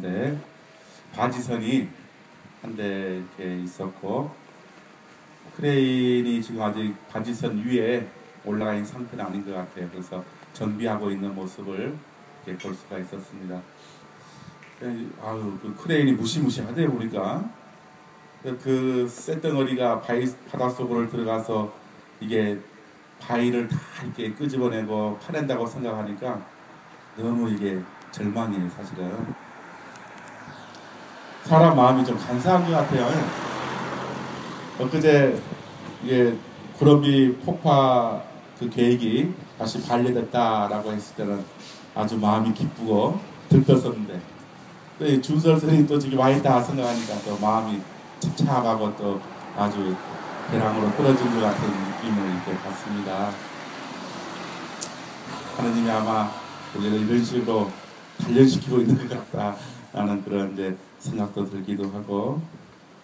같은데 바지선이 한 대 이렇게 있었고 크레인이 지금 아직 바지선 위에 올라가 있는 상태는 아닌 것 같아요. 그래서 정비하고 있는 모습을 이렇게 볼 수가 있었습니다. 아유, 그 크레인이 무시무시하대요, 우리가. 그 쇳덩어리가 바위 바닷속으로 들어가서 이게 바위를 다 이렇게 끄집어내고 파낸다고 생각하니까 너무 이게 절망이에요, 사실은. 사람 마음이 좀 간사한 것 같아요. 엊그제 이게 구럼비 폭파 그 계획이 다시 반려됐다라고 했을 때는 아주 마음이 기쁘고 들떴었는데 또 준설선이 또 저기 와 있다 생각하니까 또 마음이 찹찹하고 또 아주 배랑으로 떨어진 것 같은 느낌을 이렇게 받습니다. 하나님이 아마 우리를 이런 식으로 단련시키고 있는 것 같다 라는 그런 이제 생각도 들기도 하고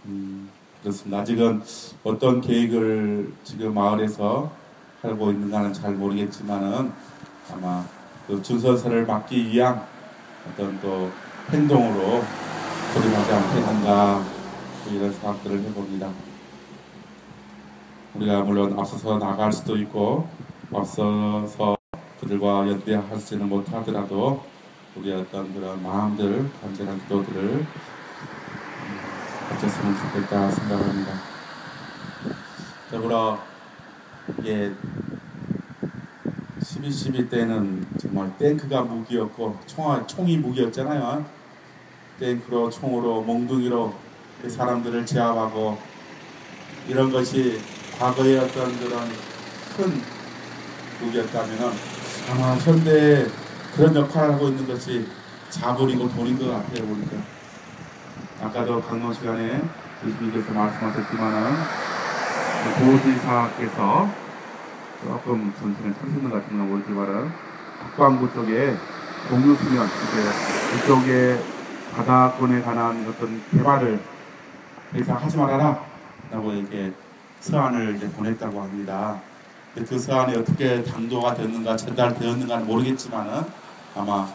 음, 그렇습니다. 아직은 어떤 계획을 지금 마을에서 하고 있는가는 잘 모르겠지만은 아마 그 준선서를 막기 위한 어떤 또 행동으로 돌입하지 않겠는가 이런 생각들을 해봅니다. 우리가 물론 앞서서 나갈 수도 있고 앞서서 그들과 연대하지는 못하더라도 우리의 어떤 그런 마음들, 간절한 기도들을 가졌으면 좋겠다 생각합니다. 더불어 이게 12.12 때는 정말 탱크가 무기였고 총, 총이 무기였잖아요. 탱크로 총으로 몽둥이로 사람들을 제압하고 이런 것이 과거의 어떤 그런 큰 무기였다면 아마 현대 그런 역할을 하고 있는 것이 자본이고 돈인 것 같아요 보니까 아까도 강론 시간에 교수님께서 말씀하셨지만은 고지사께서 조금 찾는 것 같은 건 모르지만은 북방구 쪽에 공유수면 이제 그쪽에 바다권에 관한 어떤 개발을 하지 말아라 라고 이렇게 서한을 이제 보냈다고 합니다. 그 서한이 어떻게 당도가 됐는가 전달되었는가는 모르겠지만은 아마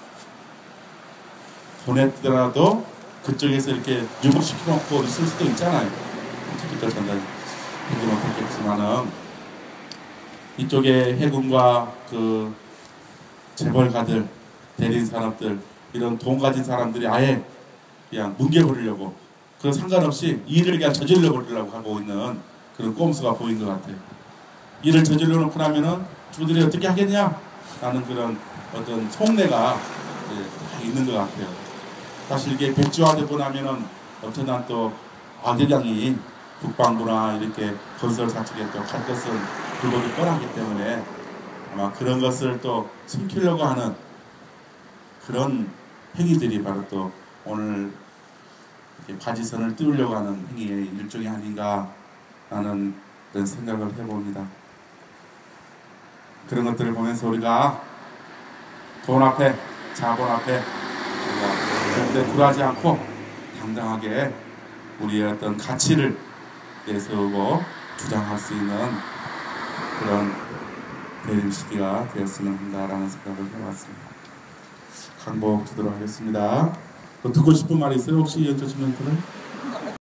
보냈더라도 그쪽에서 이렇게 유복시켜놓고 있을 수도 있잖아요. 어떻게 전달되지 못했겠지만은 이쪽에 해군과 그 재벌가들, 대린 산업들 이런 돈 가진 사람들이 아예 그냥 뭉개버리려고 그 상관없이 일을 그냥 저질러 버리려고 하고 있는 그런 꼼수가 보인 것 같아요. 일을 저질러 놓고 나면은 주들이 어떻게 하겠냐? 라는 그런 어떤 속내가 다 있는 것 같아요. 사실 이게 백지화되고 나면은 엄청난 또 악영향이 국방부나 이렇게 건설 사측에 또갈 것을 불법이 뻔하기 때문에 아마 그런 것을 또 숨기려고 하는 그런 행위들이 바로 또 오늘 바지선을 띄우려고 하는 행위의 일종이 아닌가 라는 그런 생각을 해봅니다. 그런 것들을 보면서 우리가 돈 앞에 자본 앞에 절대 굴하지 않고 당당하게 우리의 어떤 가치를 내세우고 주장할 수 있는 그런 대림 시기가 되었으면 한다라는 생각을 해봤습니다. 강복 주도록 하겠습니다. 또 듣고 싶은 말이 있어요? 혹시 여쭤주면 그래?